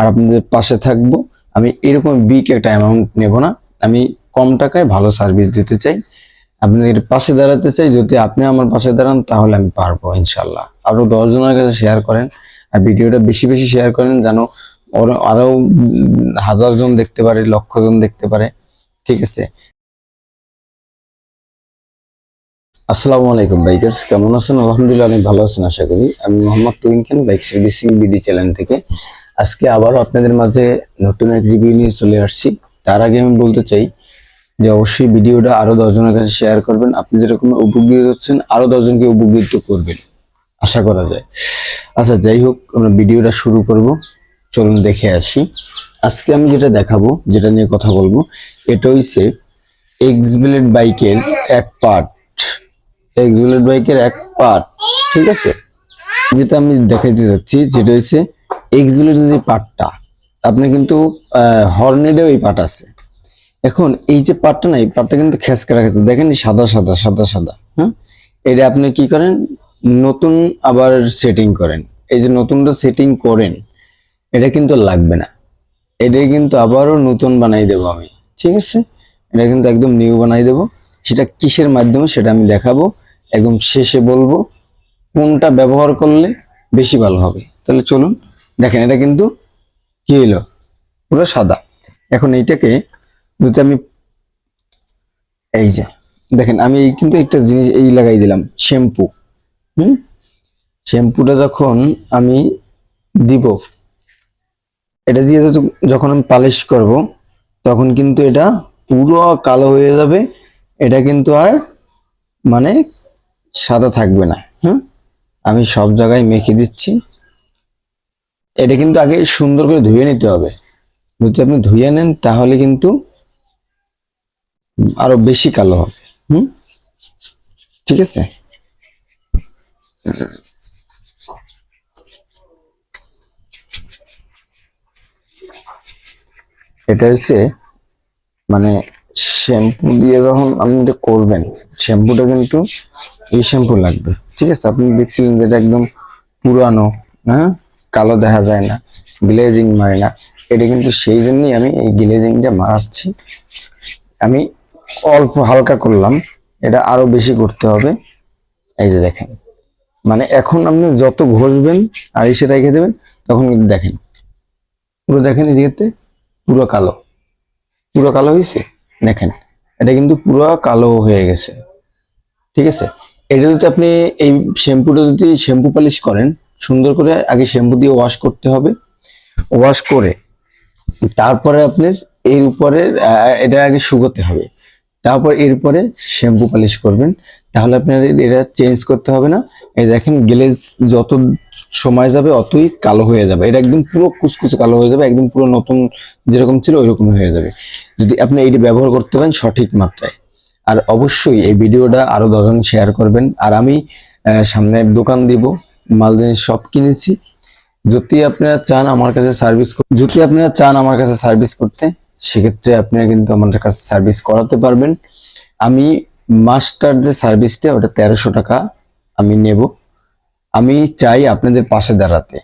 আর আপনাদের পাশে থাকব। আমি এরকম বিগ একটা অ্যামাউন্ট নেব না। আমি কম টাকায় ভালো সার্ভিস দিতে চাই। আপনাদের পাশে দাঁড়াতে চাই। যদি আপনি আমার পাশে দাঁড়ান তাহলে আমি পারব ইনশাল্লাহ আরও দশজনের কাছে শেয়ার করেন আর ভিডিওটা বেশি বেশি শেয়ার করেন যেন ওর- আরও উম, হাজার জন দেখতে পারে লক্ষ জন দেখতে পারে। ঠিক আছে? আসসালামু আলাইকুম বাইকার্স কেমন আছেন? আলহামদুলিল্লাহ অনেক ভালো আছেন আশা করি। আমি Mohammad Tuhin Khan bike servicing BD channel থেকে। আজকে আবারও আপনাদের মাঝে নতুন এক রিভিউ নিয়ে চলে আসছি। তার আগে আমি বলতে চাই যে অবশ্যই ভিডিওটা আরও দশজনের কাছে শেয়ার করবেন। আপনি যেরকম উপকৃত হচ্ছেন, আরও দশজনকে উপকৃত করবেন। আশা করা যায়। আচ্ছা যাই হোক, আমরা ভিডিওটা শুরু করব। চলুন দেখে আসি। আজকে আমি যেটা দেখাবো, যেটা নিয়ে কথা বলব, এটা হইছে এক্সবিলেট বাইকের এক পার্ট এক্সবিলেট বাইকের এক পার্ট ঠিক আছে? যেটা আমি দেখাইতে যাচ্ছি, যেটা হচ্ছে এক্সবিলেট যে পার্টটা আপনি কিন্তু হর্নেডেও এই পার্ট আছে। এখন এই যে পার্টটা না, এই পার্টটা কিন্তু খেসকে আছে দেখেন সাদা সাদা সাদা সাদা হ্যাঁ? এটা আপনি কি করেন? নতুন আবার সেটিং করেন। এই যে নতুনটা সেটিং করেন, এটা কিন্তু লাগবে না। এটা কিন্তু আবারও নতুন বানাই দেবো আমি, ঠিক আছে? এটা কিন্তু একদম নিউ বানাই দেবো। সেটা কিসের মাধ্যমে সেটা আমি দেখাবো, একদম শেষে বলব, কোনটা ব্যবহার করলে বেশি ভালো হবে। তাহলে চলুন। দেখেন, এটা কিন্তু কি হইল? পুরো সাদা। এখন এইটাকে যদি আমি এই যে, দেখেন, আমি কিন্তু একটা জিনিস এই লাগাই দিলাম, শ্যাম্পু। হুম? শ্যাম্পুটা যখন আমি দিব, এটা দিয়ে যখন আমি পালিশ করব, তখন কিন্তু এটা পুরো কালো হয়ে যাবে। এটা কিন্তু আর মানে সাদা থাকবে না। হুম? আমি সব জায়গায় মেখে দিচ্ছি। এটা কিন্তু আগে সুন্দর করে ধুয়ে নিতে হবে। যদি আপনি ধুয়ে নেন, তাহলে কিন্তু আরও বেশি কালো হবে। হুম? ঠিক আছে? এটা হচ্ছে মানে শ্যাম্পু দিয়ে যখন আপনি এটা করবেন, শ্যাম্পুটা কিন্তু এই শ্যাম্পু লাগবে। ঠিক আছে? আপনি দেখছিলেন যেটা একদম পুরানো হ্যাঁ? কালো দেখা যায় না গ্লেজিং মারে না। এটা কিন্তু সেই জন্যই আমি এই গ্লেজিংটা মারাচ্ছি। আমি অল্প হালকা করলাম, এটা আরও বেশি করতে হবে। এই যে দেখেন মানে এখন আপনি যত ঘষবেন আর এসে রেখে দেবেন, তখন কিন্তু দেখেন, পুরো দেখেন এদিকে পুরো কালো। পুরো কালো হয়েছে? দেখেন, এটা কিন্তু পুরো কালো হয়ে গেছে। ঠিক আছে? এটা যদি আপনি এই শ্যাম্পুটা যদি শ্যাম্পু পালিশ করেন সুন্দর করে আগে শ্যাম্পু দিয়ে ওয়াশ করতে হবে। ওয়াশ করে তারপরে আপনার এর উপরে এটা আগে শুকোতে হবে। তারপর এরপরে শ্যাম্পু পালিশ করবেন। তাহলে আপনার এটা চেঞ্জ করতে হবে না। এই দেখেন গ্লেজ যত সময় যাবে অতই কালো হয়ে যাবে। এটা একদম পুরো কুচকুচে কালো হয়ে যাবে, একদম পুরো নতুন যেরকম ছিল ওইরকম হয়ে যাবে। যদি আপনি এইটা ব্যবহার করতে পারেন সঠিক মাত্রায়। আর অবশ্যই এই ভিডিওটা আরও দশজন শেয়ার করবেন। আর আমি সামনে দোকান দিব। মাল জিনিস সব কিনেছি। যদি আপনারা চান আমার কাছে সার্ভিস যদি আপনারা চান আমার কাছে সার্ভিস করতে, সেক্ষেত্রে আপনারা কিন্তু আমার কাছে সার্ভিস করাতে পারবেন। আমি মাস্টার যে সার্ভিসটা ওটা তেরোশো টাকা আমি নেব। আমি চাই আপনাদের পাশে দাঁড়াতে।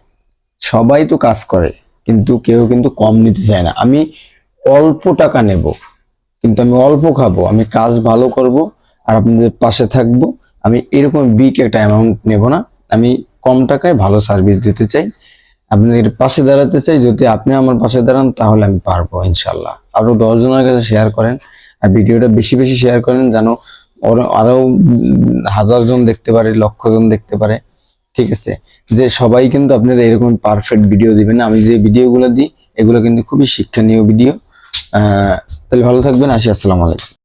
সবাই তো কাজ করে, কিন্তু কেউ কিন্তু কম নিতে চায় না। আমি অল্প টাকা নেব, কিন্তু আমি অল্প খাব। আমি কাজ ভালো করব আর আপনাদের পাশে থাকব। আমি এরকম বিগ একটা অ্যামাউন্ট নেব না। আমি কম টাকায় ভালো সার্ভিস দিতে চাই। আপনাদের পাশে দাঁড়াতে চাই যদি আপনি আমার পাশে দাঁড়ান তাহলে আমি পারব ইনশাল্লাহ আরও দশজনের কাছে শেয়ার করেন আর ভিডিওটা বেশি বেশি শেয়ার করেন যেন ওর- আরও উম, হাজার জন দেখতে পারে লক্ষ জন দেখতে পারে। ঠিক আছে? যে সবাই কিন্তু আপনারা এরকম পারফেক্ট ভিডিও দিবেন। আমি যে ভিডিওগুলো দিই এগুলো কিন্তু খুবই শিক্ষণীয় ভিডিও তাহলে ভালো থাকবেন আসি আসসালামু আলাইকুম।